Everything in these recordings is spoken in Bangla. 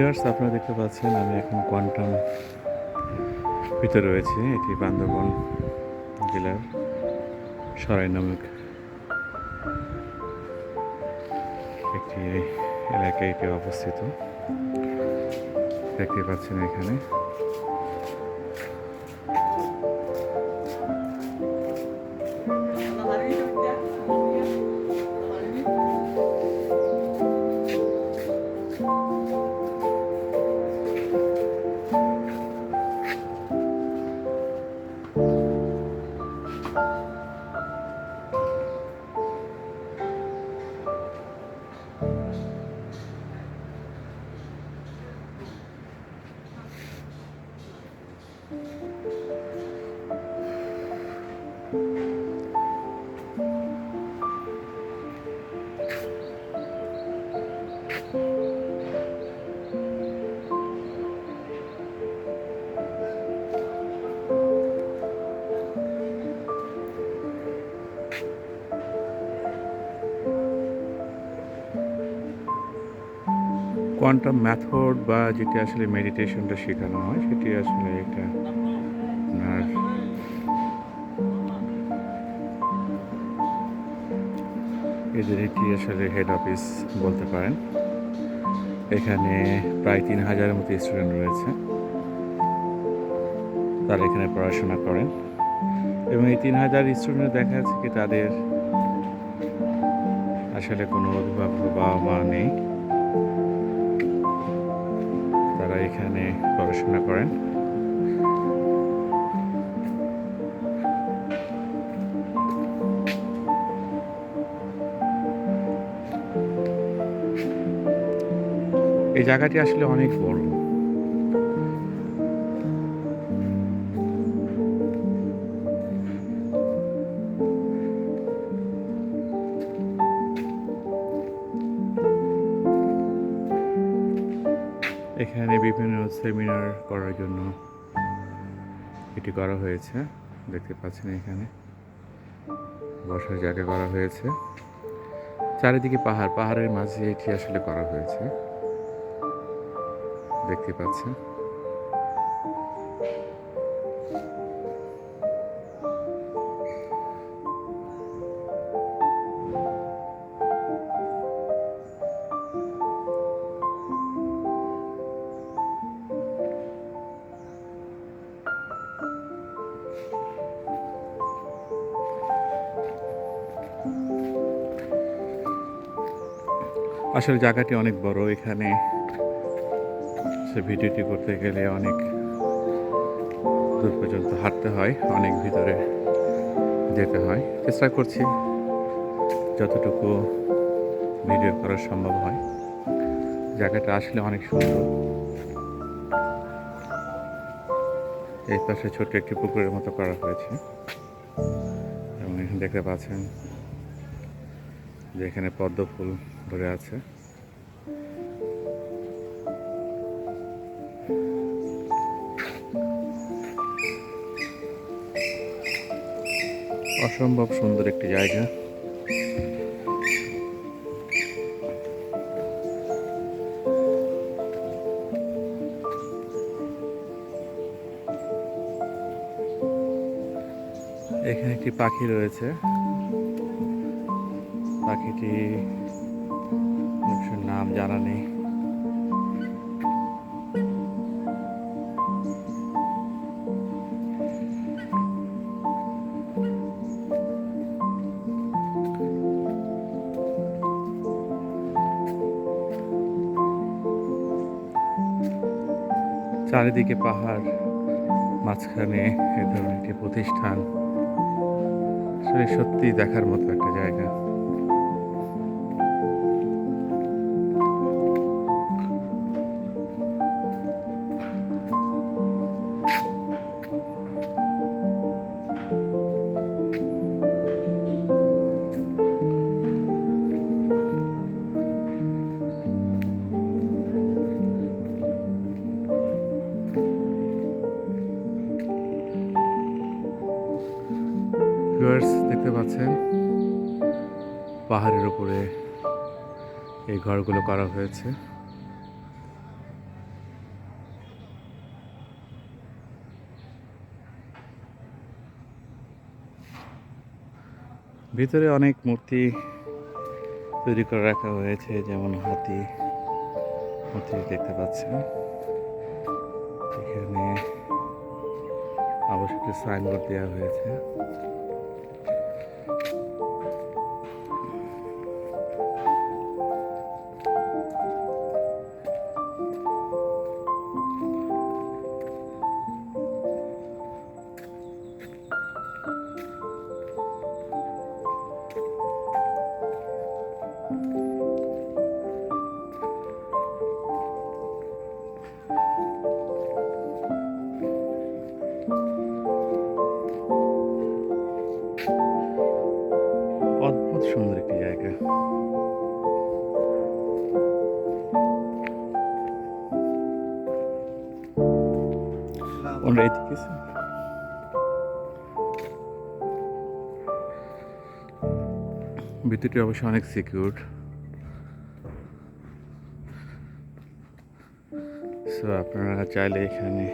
ভিউয়ার্স আপনারা দেখতে পাচ্ছেন, আমি এখন কোয়ান্টাম ভিতরে রয়েছে, এটি বান্দরবন জেলার সরাই নামক একটি এলাকায় এটি অবস্থিত। দেখতে পাচ্ছেন এখানে। কোয়ান্টাম ম্যাথড বা যেটি আসলে মেডিটেশনটা শেখানো হয়, সেটি আসলে এটা আপনার এদের এটি আসলে হেড অফিস বলতে পারেন। এখানে প্রায় তিন হাজারের মতো স্টুডেন্ট রয়েছে। তারা এখানে পড়াশোনা করেন। এবং এই তিন হাজার স্টুডেন্ট দেখা যাচ্ছে কি তাদের আসলে কোনো অভিভাবক বাবা মা নেই। এখানে গবেষণা করেন। এই জায়গাটি আসলে অনেক বড়। সেমিনার করার জন্য এটি করা হয়েছে। দেখতে পাচ্ছেন এখানে বসার জায়গা করা হয়েছে। চারিদিকে পাহাড়, পাহাড়ের মাঝে এটি আসলে করা হয়েছে। দেখতে পাচ্ছেন। আসলে জায়গাটি অনেক বড়, এখানে সে ভিডিওটি করতে গেলে অনেক দূর পর্যন্ত হাঁটতে হয়, অনেক ভিতরে যেতে হয়। চেষ্টা করছি যতটুকু ভিডিও করা সম্ভব হয়। জায়গাটা আসলে অনেক সুন্দর। এই পাশে ছোট্ট একটি পুকুরের মতো করা হয়েছে। এবং এখানে দেখতে পাচ্ছেন যে এখানে পদ্ম ফুল ধরে আছে। অসম্ভব সুন্দর একটি জায়গা। এখানে একটি পাখি রয়েছে। পাখিটি নাম জানা নেই। চারিদিকে পাহাড়, মাঝখানে এ ধরনের একটি প্রতিষ্ঠান। সত্যি দেখার মতো একটা জায়গা। পাহাড়ের উপরে এই ঘরগুলো করা হয়েছে। ভিতরে অনেক মূর্তি তৈরি করে রাখা হয়েছে, যেমন হাতি। মূর্তি দেখতে পাচ্ছেন। এখানে অবশ্যই সাইনবোর্ড দেওয়া হয়েছে। এদিকে এসে। ভিতরটি অবশ্য অনেক সিকিউর সো আপনারা চাইলে এখানে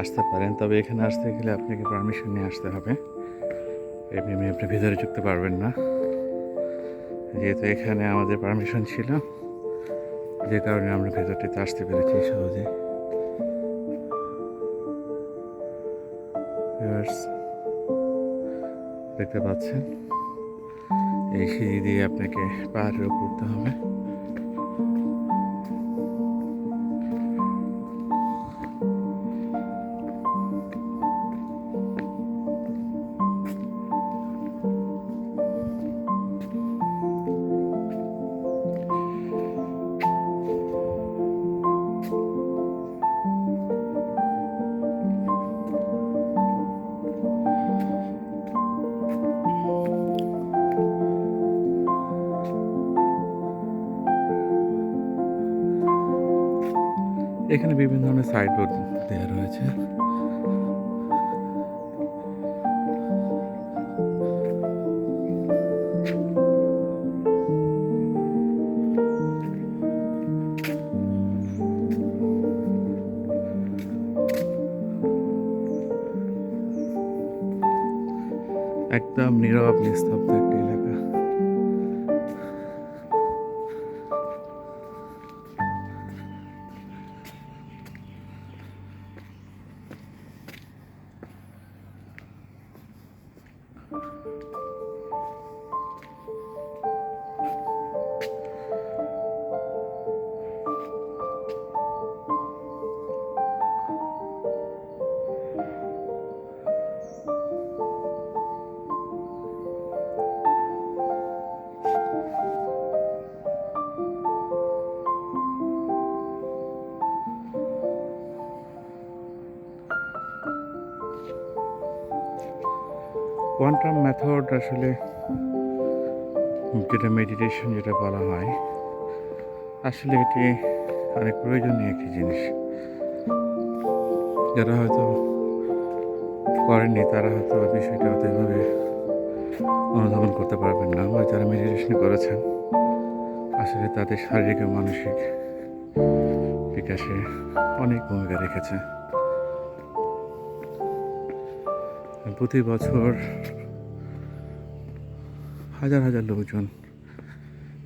আসতে পারেন। তবে এখানে আসতে গেলে আপনাকে পারমিশন নিয়ে আসতে হবে। এমনি এমনি আপনি ভিতরে ঢুকতে পারবেন না। যেহেতু এখানে আমাদের পারমিশন ছিল, যে কারণে আমরা ভেতরটিতে আসতে পেরেছি সহজে। দেখতে পাচ্ছেন? এই সিঁড়ি দিয়ে আপনাকে উপর উঠতে হবে। এখানে বিভিন্ন ধরনের সাইডবোর্ড দেওয়া রয়েছে। মেথড আসলে যেটা মেডিটেশন যেটা বলা হয়, আসলে এটি অনেক প্রয়োজনীয় একটি জিনিস। যারা হয়তো করেননি, তারা হয়তো বিষয়টা হয়তো এভাবে অনুধাবন করতে পারবেন না। বা যারা মেডিটেশন করেছেন, আসলে তাদের শারীরিক ও মানসিক বিকাশে অনেক ভূমিকা রেখেছে। প্রতি বছর হাজার হাজার লোকজন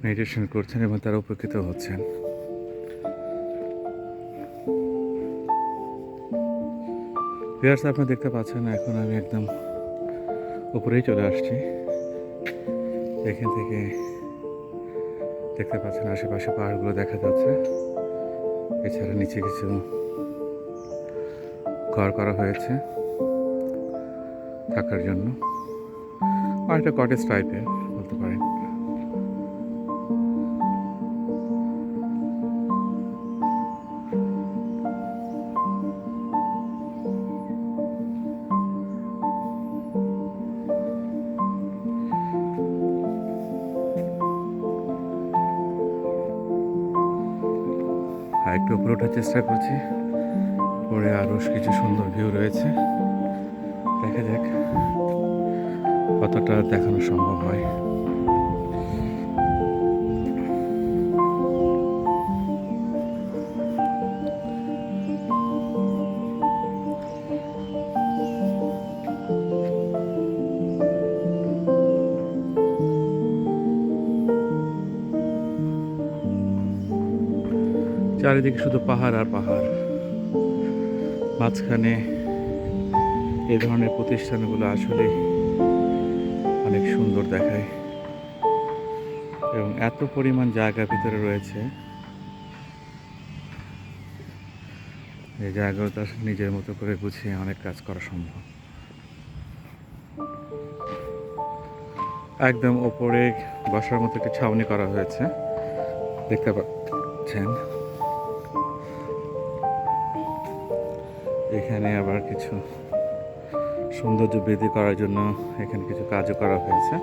মেডিটেশন করছেন এবং তারা উপকৃত হচ্ছেন। ভিয়ার্স আপনারা দেখতে পাচ্ছেন, এখন আমি একদম উপরেই চলে আসছি। এখান থেকে দেখতে পাচ্ছেন, আশেপাশে পাহাড়গুলো দেখা যাচ্ছে। এছাড়া নিচে কিছু ঘর করা হয়েছে থাকার জন্য। একটা কটেজ টাইপের বলতে পারেন। আর একটু উপরে ওঠার চেষ্টা করছি। পরে আরও কিছু সুন্দর ভিউ রয়েছে। দেখা যাক কতটা দেখানো সম্ভব হয়। চারিদিকে শুধু পাহাড় আর পাহাড়। মাঝখানে এ ধরনের প্রতিষ্ঠানগুলো আসলে অনেক সুন্দর দেখায়। এবং এত পরিমাণ জায়গা ভিতরে রয়েছে। এই জায়গাটা নিজের মতো করে গুছিয়ে অনেক কাজ করা সম্ভব। একদম ওপরে বসার মতো একটি ছাউনি করা হয়েছে। দেখতে পাচ্ছেন। এখানে আবার কিছু সৌন্দর্য বৃদ্ধি করার জন্য এখানে কিছু কাজও করা হয়েছে।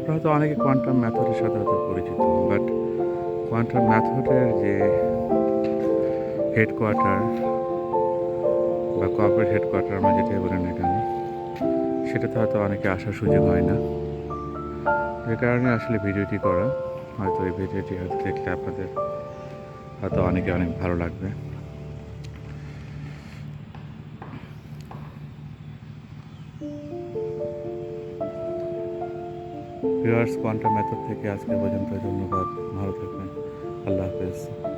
আপনারা হয়তো অনেকে কোয়ান্টাম ম্যাথডের সাথে হয়তো পরিচিত বাট কোয়ান্টাম ম্যাথডের যে হেডকোয়ার্টার বা কর্পোরেট হেডকোয়ার্টার আমরা যেটাই বলি না কেন, সেটাতে হয়তো অনেকে আসার সুযোগ হয় না। যে কারণে আসলে ভিডিওটি করা, হয়তো এই ভিডিওটি হয়তো দেখলে আপনাদের হয়তো অনেকে অনেক ভালো লাগবে। ভিউয়ার্স কোয়ান্টাম মেথড থেকে আজকে পর্যন্ত ধন্যবাদ। ভালো থাকবেন। আল্লাহ হাফেজ।